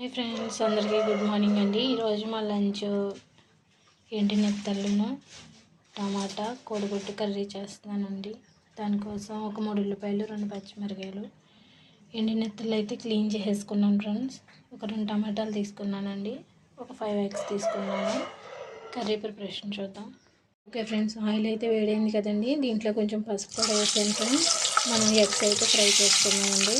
Hi friends అందరికీ good morning అండి. ఈరోజు మా లంచ్ ఎండి నెత్తళ్ళును టమాటా కోడిగుడ్డు కర్రీ చేస్తున్నానండి. దానికోసం ఒక మూడు ఉల్లిపాయలు రెండు పచ్చిమిరకాయలు ఎండి అయితే క్లీన్ చేసేసుకున్నాను ఫ్రెండ్స్. ఒక రెండు టమాటాలు తీసుకున్నానండి. ఒక ఫైవ్ ఎగ్స్ తీసుకున్నాను. కర్రీ ప్రిపరేషన్ చూద్దాం. ఓకే ఫ్రెండ్స్ ఆయిల్ అయితే వేడైంది కదండి. దీంట్లో కొంచెం పసుపు కూడా వేసాను ఫ్రెండ్స్. మనం ఎగ్స్ అయితే ఫ్రై చేసుకున్నామండి.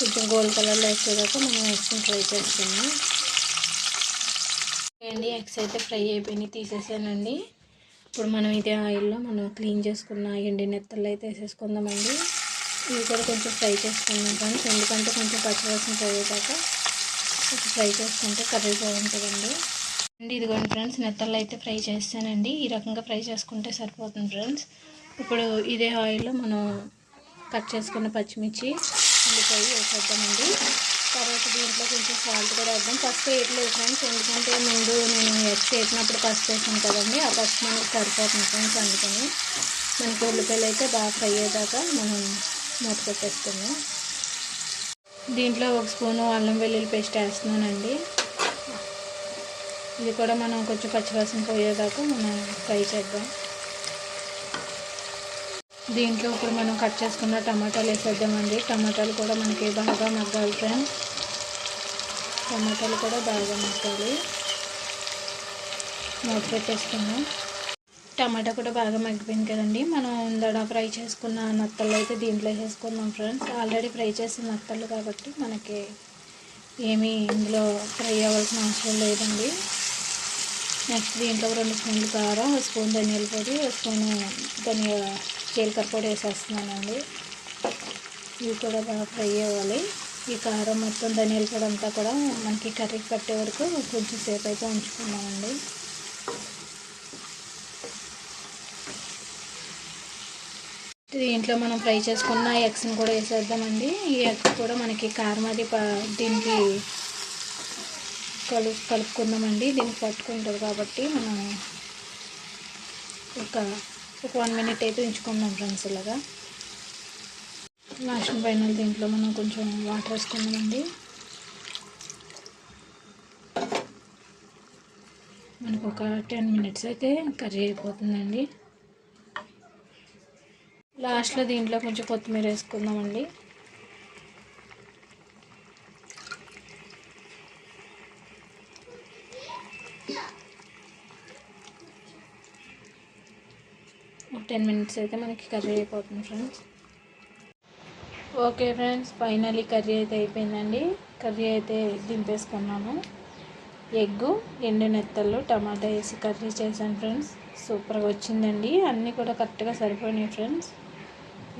కొంచెం గోల్డ్ కలర్లో వచ్చేదాకా మనం ఎగ్స్ని ఫ్రై చేసుకున్నాం అండి ఎగ్స్ అయితే ఫ్రై అయిపోయినాయి తీసేసానండి. ఇప్పుడు మనం ఇదే ఆయిల్లో మనం క్లీన్ చేసుకున్న ఎండి నెత్తలు అయితే వేసేసుకుందామండి. ఇవి కూడా కొంచెం ఫ్రై చేసుకుందాం ఫ్రెండ్స్ ఎందుకంటే కొంచెం పచ్చివాసన పోయేదాకా కొంచెం ఫ్రై చేసుకుంటే కర్రీ బాగుంటుందండి. అండి ఇదిగోండి ఫ్రెండ్స్ నెత్తళ్ళు అయితే ఫ్రై చేస్తానండి. ఈ రకంగా ఫ్రై చేసుకుంటే సరిపోతుంది ఫ్రెండ్స్. ఇప్పుడు ఇదే ఆయిల్లో మనం కట్ చేసుకున్న పచ్చిమిర్చి ఉల్లిపాయ వేసేద్దామండి. తర్వాత దీంట్లో కొంచెం సాల్ట్ కూడా వేద్దాం. ఫస్ట్ వేయట్లేదు ఫ్రెండ్స్. ఎందుకంటే ముందు నేను ఎగ్స్ వేసినప్పుడు పసుపు వేసాను కదండి. ఆ పసుపు మనకి సరిపోతుంది ఫ్రెండ్స్ అందుకని. మనకి ఉల్లిపాయలు అయితే బాగా ఫ్రై అయ్యేదాకా మనం మూత దీంట్లో ఒక స్పూను అల్లం వెల్లుల్లి పేస్ట్ వేస్తున్నానండి. ఇది కూడా మనం కొంచెం పచ్చివాసన పోయేదాకా మనం ఫ్రై చేద్దాం. దీంట్లో ఇప్పుడు మనం కట్ చేసుకున్న టమాటాలు వేసేద్దామండి. టమాటాలు కూడా మనకి బాగా మగ్గాలి ఫ్రెండ్స్. టమాటాలు కూడా బాగా మగ్గాలి. మూత పెట్టేసుకున్నాం టమాటా కూడా బాగా మగ్గిపోయింది కదండి. మనం ఇందడ ఫ్రై చేసుకున్న నత్తలు అయితే దీంట్లో వేసుకుందాం ఫ్రెండ్స్. ఆల్రెడీ ఫ్రై చేసిన నత్తలు కాబట్టి మనకి ఏమీ ఇందులో ఫ్రై అవ్వాల్సిన అవసరం లేదండి. నెక్స్ట్ దీంట్లో రెండు స్పూన్లు కారం ఒక స్పూన్ ధనియాల పొడి ఒక స్పూన్ ధనియా జీలకర్ర పొడి వేసేస్తున్నానండి. ఇవి కూడా బాగా ఫ్రై అవ్వాలి. ఈ కారం మొత్తం ధనియాల పొడి అంతా కూడా మనకి కర్రీకి పట్టే వరకు కొంచెం సేపు అయితే ఉంచుకున్నామండి దీంట్లో మనం ఫ్రై చేసుకున్న ఎగ్స్ని కూడా వేసేద్దామండి. ఈ ఎగ్స్ కూడా మనకి కారం అది దీనికి కలు కలుపుకుందామండి. దీనికి పట్టుకుంటుంది కాబట్టి మనం ఒక ఒక వన్ మినిట్ అయితే ఉంచుకుందాం ఫ్రెండ్స్ ఇలాగా. లాస్ట్ ఫైనల్ దీంట్లో మనం కొంచెం వాటర్ వేసుకుందామండి. మనకు ఒక టెన్ మినిట్స్ అయితే కర్రీ అయిపోతుందండి. లాస్ట్లో దీంట్లో కొంచెం కొత్తిమీర వేసుకుందామండి. టెన్ మినిట్స్ అయితే మనకి కర్రీ అయిపోతుంది friends okay friends finally curry అయితే అయిపోయిందండి. కర్రీ అయితే దింపేసుకున్నాను ఎగ్గు ఎండు నెత్తళ్ళు టమాటా వేసి కర్రీ చేశాను ఫ్రెండ్స్ సూపర్గా వచ్చిందండి. అన్నీ కూడా కరెక్ట్గా సరిపోయినాయి ఫ్రెండ్స్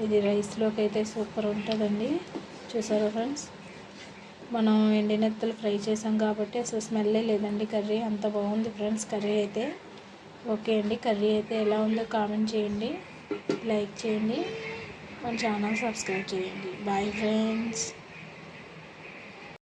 ఇది రైస్లోకి అయితే సూపర్ ఉంటుందండి. చూసారా ఫ్రెండ్స్ మనం ఎండి నెత్తలు ఫ్రై చేసాం కాబట్టి అసలు స్మెల్లే లేదండి కర్రీ. అంత బాగుంది ఫ్రెండ్స్ కర్రీ అయితే. ఓకే అండి. కర్రీ అయితే ఎలా ఉందో కామెంట్ చేయండి. లైక్ చేయండి. మన ఛానల్ సబ్స్క్రైబ్ చేయండి. Bye friends.